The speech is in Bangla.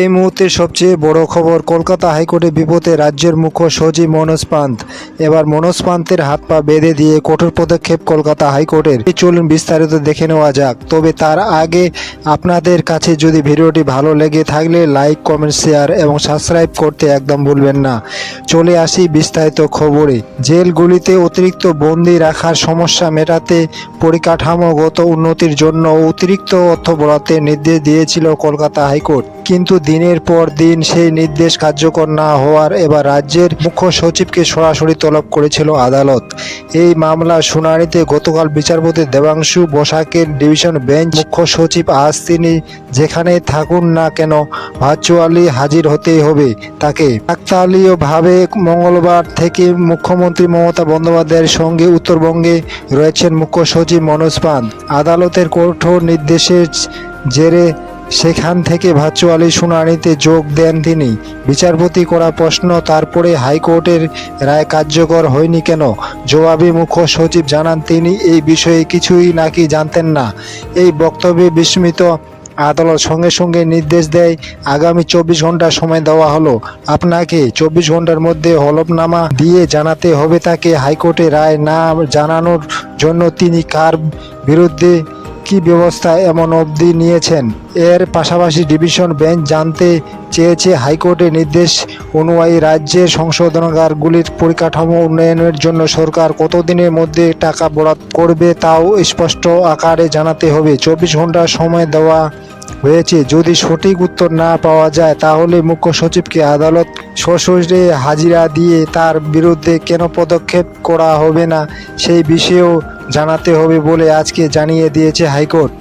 এই মুহূর্তে সবচেয়ে বড় খবর, কলকাতা হাইকোর্টে বিপদে রাজ্যের মুখ্য সচিব মনোজ পান্ত। এবার মনোজ পান্তের হাত পা বেঁধে দিয়ে কঠোর পদক্ষেপ কলকাতা হাইকোর্টের। চলুন বিস্তারিত দেখে নেওয়া যাক। তবে তার আগে আপনাদের কাছে যদি ভিডিওটি ভালো লেগে থাকলে লাইক, কমেন্ট, শেয়ার এবং সাবস্ক্রাইব করতে একদম ভুলবেন না। চলে আসি বিস্তারিত খবরে। জেলগুলিতে অতিরিক্ত বন্দি রাখার সমস্যা মেটাতে পরিকাঠামোগত উন্নতির জন্য অতিরিক্ত অর্থ বরাদ্দের নির্দেশ দিয়েছিল কলকাতা হাইকোর্ট। কিন্তু দিনের পর দিন সেই নির্দেশ কার্যকর না হওয়ার এবার রাজ্যের মুখ্য সচিবকে সরাসরি তলব করেছিল আদালত। এই মামলার শুনানিতে গতকাল বিচারপতি দেবাংশু বসাকের ডিভিশন বেঞ্চ মুখ্য সচিব আজ তিনি যেখানে থাকুন না কেন ভার্চুয়ালি হাজির হতেই হবে তাকে। কাকতালীয়ভাবে মঙ্গলবার থেকে মুখ্যমন্ত্রী মমতা বন্দ্যোপাধ্যায়ের সঙ্গে উত্তরবঙ্গে রয়েছেন মুখ্য সচিব মনোজ পান। আদালতের কঠোর নির্দেশের জেরে সেখান থেকে ভার্চুয়ালি শুনানিতে যোগ দেন তিনি। বিচারপতি করা প্রশ্ন তারপরে হাইকোর্টের রায় কার্যকর হয়নি কেন? জবাবে মুখ্য সচিব জানান, তিনি এই বিষয়ে কিছুই নাকি জানতেন না। এই বক্তব্যে বিস্মিত আদালত সঙ্গে সঙ্গে নির্দেশ দেয়, আগামী চব্বিশ ঘণ্টা সময় দেওয়া হলো। আপনাকে চব্বিশ ঘণ্টার মধ্যে হলফনামা দিয়ে জানাতে হবে তাকে। হাইকোর্টে রায় না জানানোর জন্য তিনি কার বিরুদ্ধে কি ব্যবস্থা এমন অবধি নিয়েছেন? এর পাশাপাশি ডিভিশন বেঞ্চ জানতে চেয়েছে হাইকোর্টের নির্দেশ অনুযায়ী রাজ্যের সংশোধনাগারগুলির পরিকাঠামো উন্নয়নের জন্য সরকার কতদিনের মধ্যে টাকা বরাদ্দ করবে তাও স্পষ্ট আকারে জানাতে হবে। চব্বিশ ঘণ্টার সময় দেওয়া হয়েছে। যদি সঠিক উত্তর না পাওয়া যায়, তাহলে মুখ্য সচিবকে আদালত সশরীরে হাজিরা দিয়ে তার বিরুদ্ধে কেন পদক্ষেপ করা হবে না, সেই বিষয়েও জানাতে হবে বলে আজকে জানিয়ে দিয়েছে হাইকোর্ট।